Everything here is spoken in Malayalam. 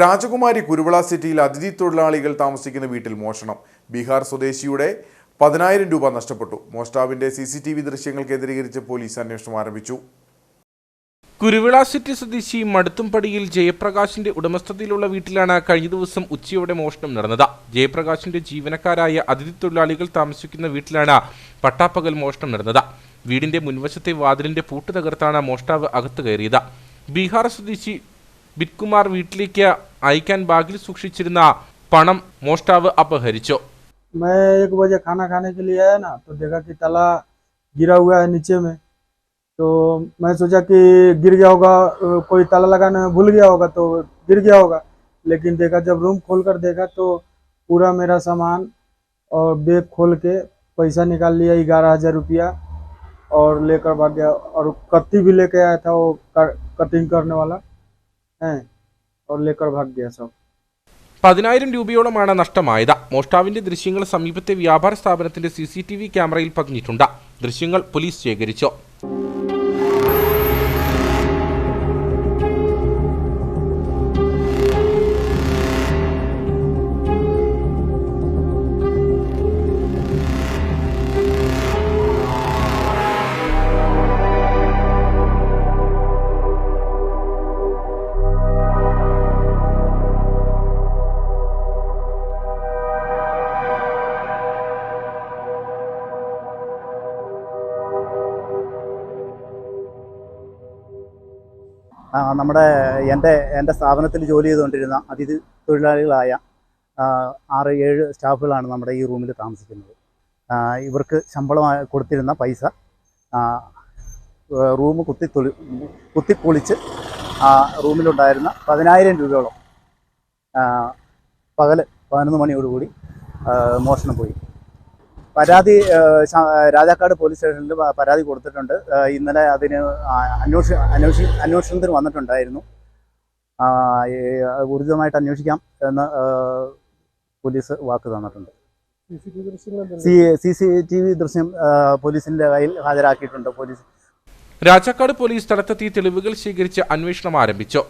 രാജകുമാരി കുരുവിള സിറ്റിയിൽ അതിഥി തൊഴിലാളികൾ താമസിക്കുന്ന വീട്ടിൽ മോഷണം. ബീഹാർ സ്വദേശിയുടെ പതിനായിരം രൂപ നഷ്ടപ്പെട്ടു. മോഷ്ടാവിന്റെ സി സി ടി വി ദൃശ്യങ്ങൾ കേന്ദ്രീകരിച്ച് പോലീസ് അന്വേഷണം ആരംഭിച്ചു. കുരുവിള സിറ്റി സ്വദേശി മടുത്തുംപടിയിൽ ജയപ്രകാശിന്റെ ഉടമസ്ഥതയിലുള്ള വീട്ടിലാണ് കഴിഞ്ഞ ദിവസം ഉച്ചയോടെ മോഷണം നടന്നത്. ജയപ്രകാശിന്റെ ജീവനക്കാരായ അതിഥി തൊഴിലാളികൾ താമസിക്കുന്ന വീട്ടിലാണ് പട്ടാപ്പകൽ മോഷണം നടന്നത്. വീടിന്റെ മുൻവശത്തെ വാതിലിന്റെ പൂട്ട് തകർത്താണ് മോഷ്ടാവ് അകത്ത് കയറിയത്. ബീഹാർ സ്വദേശി ബിറ്റ്കുമാർ വീട്ടിലേക്ക് അയക്കാൻ ബാഗിൽ സൂക്ഷിച്ചിരുന്ന പണം മോഷ്ടാവ് അപഹരിച്ചു मैं एक बजे खाना खाने के लिए आया ना तो देखा कि ताला गिरा हुआ है नीचे में तो मैं सोचा कि गिर गया होगा अ, कोई ताला लगाने में भूल गया होगा तो गिर गया होगा लेकिन देखा जब रूम खोल कर देखा तो पूरा मेरा सामान और बैग खोल के पैसा निकाल लिया ग्यारह हजार रुपया और लेकर भाग गया और कत्ती भी लेके आया था वो क- कटिंग करने वाला പതിനായിരം രൂപയോളമാണ് നഷ്ടമായത്. മോഷ്ടാവിന്റെ ദൃശ്യങ്ങൾ സമീപത്തെ വ്യാപാര സ്ഥാപനത്തിന്റെ സി ക്യാമറയിൽ പതിഞ്ഞിട്ടുണ്ട്. ദൃശ്യങ്ങൾ പോലീസ് ശേഖരിച്ചു. നമ്മുടെ എന്റെ എന്റെ സ്ഥാപനത്തിൽ ജോലി ചെയ്തുകൊണ്ടിരുന്ന അതിഥി തൊഴിലാളികളായ ആറ് ഏഴ് സ്റ്റാഫുകളാണ് നമ്മുടെ ഈ റൂമിൽ താമസിക്കുന്നത്. ഇവർക്ക് ശമ്പളം കൊടുത്തിരുന്ന പൈസ റൂം കുത്തി തൊളി കുത്തിപ്പൊളിച്ച് റൂമിലുണ്ടായിരുന്ന പതിനായിരം രൂപയോളം പകൽ പതിനൊന്ന് മണിയോടുകൂടി മോഷണം പോയി. പരാതി രാജാക്കാട് പോലീസ് സ്റ്റേഷനിൽ പരാതി കൊടുത്തിട്ടുണ്ട്. ഇന്നലെ അതിന് അന്വേഷി അന്വേഷ അന്വേഷി അന്വേഷണത്തിന് വന്നിട്ടുണ്ടായിരുന്നു. ഊർജിതമായിട്ട് അന്വേഷിക്കാം എന്ന് പോലീസ് വാക്ക് തന്നിട്ടുണ്ട്. C C C T V ദൃശ്യം പോലീസിന്റെ കയ്യിൽ ഹാജരാക്കിയിട്ടുണ്ട് പോലീസ്. രാജാക്കാട് പോലീസ് സ്ഥലത്തെത്തി തെളിവുകൾ ശേഖരിച്ച് അന്വേഷണം ആരംഭിച്ചു.